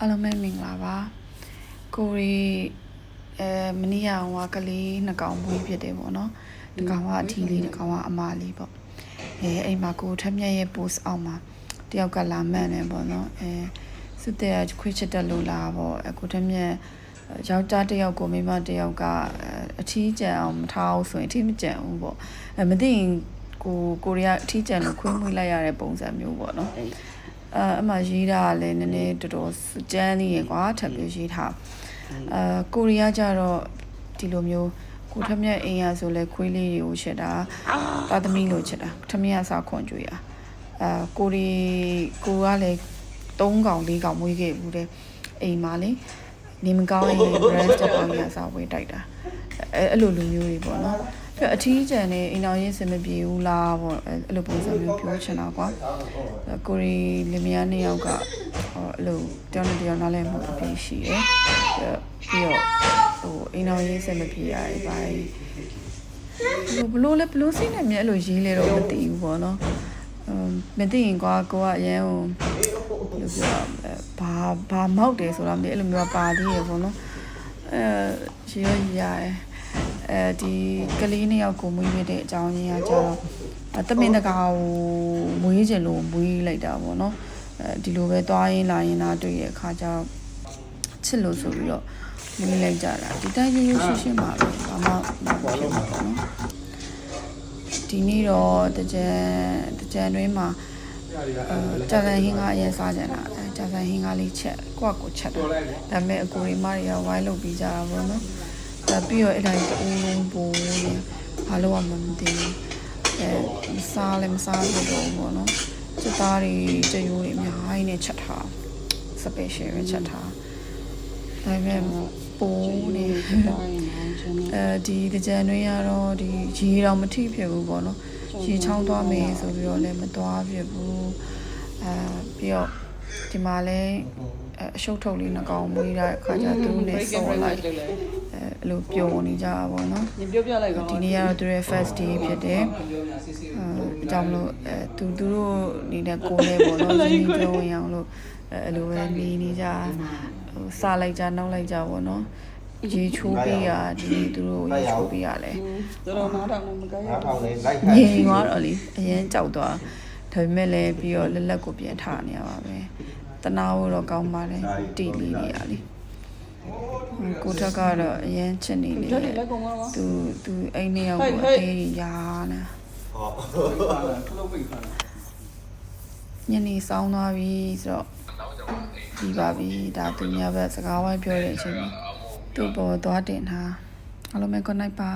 အားလုံးပဲမင်္ဂလာပါကိုရီအဲမနေ့ကဟိုကကလေးနှစ်ကောင်မွေးဖြစ်တယ်ပေါ့နော်ဒီကောင်ကအထီလေးဒီကောင်ကအမလေးပေါ့အဲအိမ်မှာကိုထက်မြက်ရဲ့ post အောက်မှာတယောက်ကလာမှန်တယ်ပေါ့နော်အဲစုတဲ့ခွေးချစ်တက်လို့လာပေါ့အကိုထက်မြက်ယောက်ျားတစ်ယောက်ကိုမိန်းမတစ်ယောက်ကအထီးကျန်အောင်မထားအောင်ဆိုရင်အထီးမကျန်ဘူးပေါ့အဲမသိရင်ကိုကိုရီးယားအထီးကျန်လို့ခွေးမွေးလိုက်ရတဲ့ပုံစံမျိုးပေါ့နော် အဲအမှရေးတာကလည်းနည်းနည်းတော်တော်ကြမ်းသေးရယ်ကွာထပ်ပြီးရေးထားအဲကိုရီးယားကျတော့ဒီလိုမျိုးကိုထမြက်အင်းရဆိုလဲခွေးလေးတွေကိုချက်တာတာသမီလို့ချက်တာထမြက်စာခွန်ကြွေရအဲကိုရီကိုကလည်း၃កောင်၄កောင်မွေးခဲ့ဘူးတဲ့အိမ်မှာလေနေမကောင်းရင် breast ချက်ပေါင်းရစာဝေးတိုက်တာအဲအဲ့လိုလူမျိုးတွေပေါ့နော် ပြီးတော့အထီးကျန်နေအိမ်တော်ရေးစင်မပြေဘူးလားပေါ့အဲ့လိုပုံစံမျိုးပြောချင်တာကွာကိုရီလင်မယားနှစ်ယောက်ကဟိုအဲ့လိုတယောက်နဲ့တယောက်နားလည်မှုအပြည့်ရှိတယ်ပြီးတော့ဟိုအိမ်တော်ရေးစင်မပြေရတယ်ဗာဘလို့လဲဘလို့စိတ်နဲ့မြဲအဲ့လိုရေးလဲတော့မသိဘူးပေါ့နော်အမ်မသိရင်ကွာကိုကအရင်ဟိုလို့ပြောဘာဘာမောက်တယ်ဆိုတာမသိအဲ့လိုမျိုးပါသေးရပေါ့နော်အဲရေးရရတယ် အဲဒီကလေးနှစ်ယောက်ကိုမွေးရတဲ့အကြောင်းရင်းကကျတော့တမင်တကာကိုမွေးကျင်လို့မွေးလိုက်တာပေါ့နော်အဲဒီလိုပဲသွားရင်လာရင်လာတွေ့ရအခါကျတော့ချစ်လို့ဆိုပြီးတော့မွေးလိုက်ကြတာဒီတိုင်းရိုးရိုးရှင်းရှင်းပါပဲဘာမှမဖြစ်မှာပေါ့နော်ဒီနေ့တော့တကြံတကြံတွင်းမှာအဲကြာစံဟင်းကားအရင်စားကြတာအဲကြာစံဟင်းကားလေးချက်ကိုယ့်ကိုချက်တာဒါပေမဲ့အကိုရီမတွေကဝိုင်းလုပ်ပြီးကြတာပေါ့နော် ဒါပြီးတော့အဲ့ဒါကြီးတူလုံးပိုးနေဘာလို့မှမသိဘူးအဲမစားလည်းမစားဘူးတော့ဘောနော်စစ်သားတွေကြရိုးတွေအများကြီးနဲ့ချက်ထား special ပဲချက်ထားဒါပေမဲ့ပိုးနေအဲဒီတကြံတွေကတော့ဒီရေတော့မထိဖြစ်ဘူးပေါ့နော်ရေချောင်းသွားမယ်ဆိုပြီးတော့လည်းမသွားဖြစ်ဘူးအဲပြီးတော့ ဒီမှာလဲအရှုပ်ထုတ်လေးနှကောင်မွေးတဲ့အခါကျသူနဲ့ဆော်လိုက်အဲလိုပျော်နေကြတာပေါ့နော်ညပြောပြလိုက်ကောဒီနေ့ကတော့သူရဲ့ first day ဖြစ်တယ်အဲကြောင့်မလို့အဲသူသူတို့နေနဲ့ကိုယ်နဲ့ပေါ့နော်ဒီနေ့ပြောဝင်အောင်လို့အဲလိုပဲနေနေကြဟိုစားလိုက်ကြနှောက်လိုက်ကြပေါ့နော်ရေချိုးပေးရဒီသူတို့ရေချိုးပေးရလဲတော်တော်နားထောင်လို့မကြိုက်ရဘူး။ငြိမ်သွားတော့လေအရင်ကြောက်သွား။ ဒါပေမဲ့လည်းပြီးတော့လက်လက်ကိုပြန်ထားနေရပါပဲ။တနာဖို့တော့ကောင်းပါလေတီလီနေရလေ။ဟိုကိုထက်ကတော့အရင်ချစ်နေလေကြတယ်လက်ကောင်ပါပါသူသူအိမ်နှစ်ယောက်ကိုအသေးကြီးရာနာဟောခလုတ်ပိတ်ခါညနေစောင်းသွားပြီဆိုတော့ဒီပါပြီဒါသူများဘက်စကားဝိုင်းပြောတဲ့အချိန်မှာသူ့ပေါ်သွားတင်ထားအားလုံးပဲ good night ပါ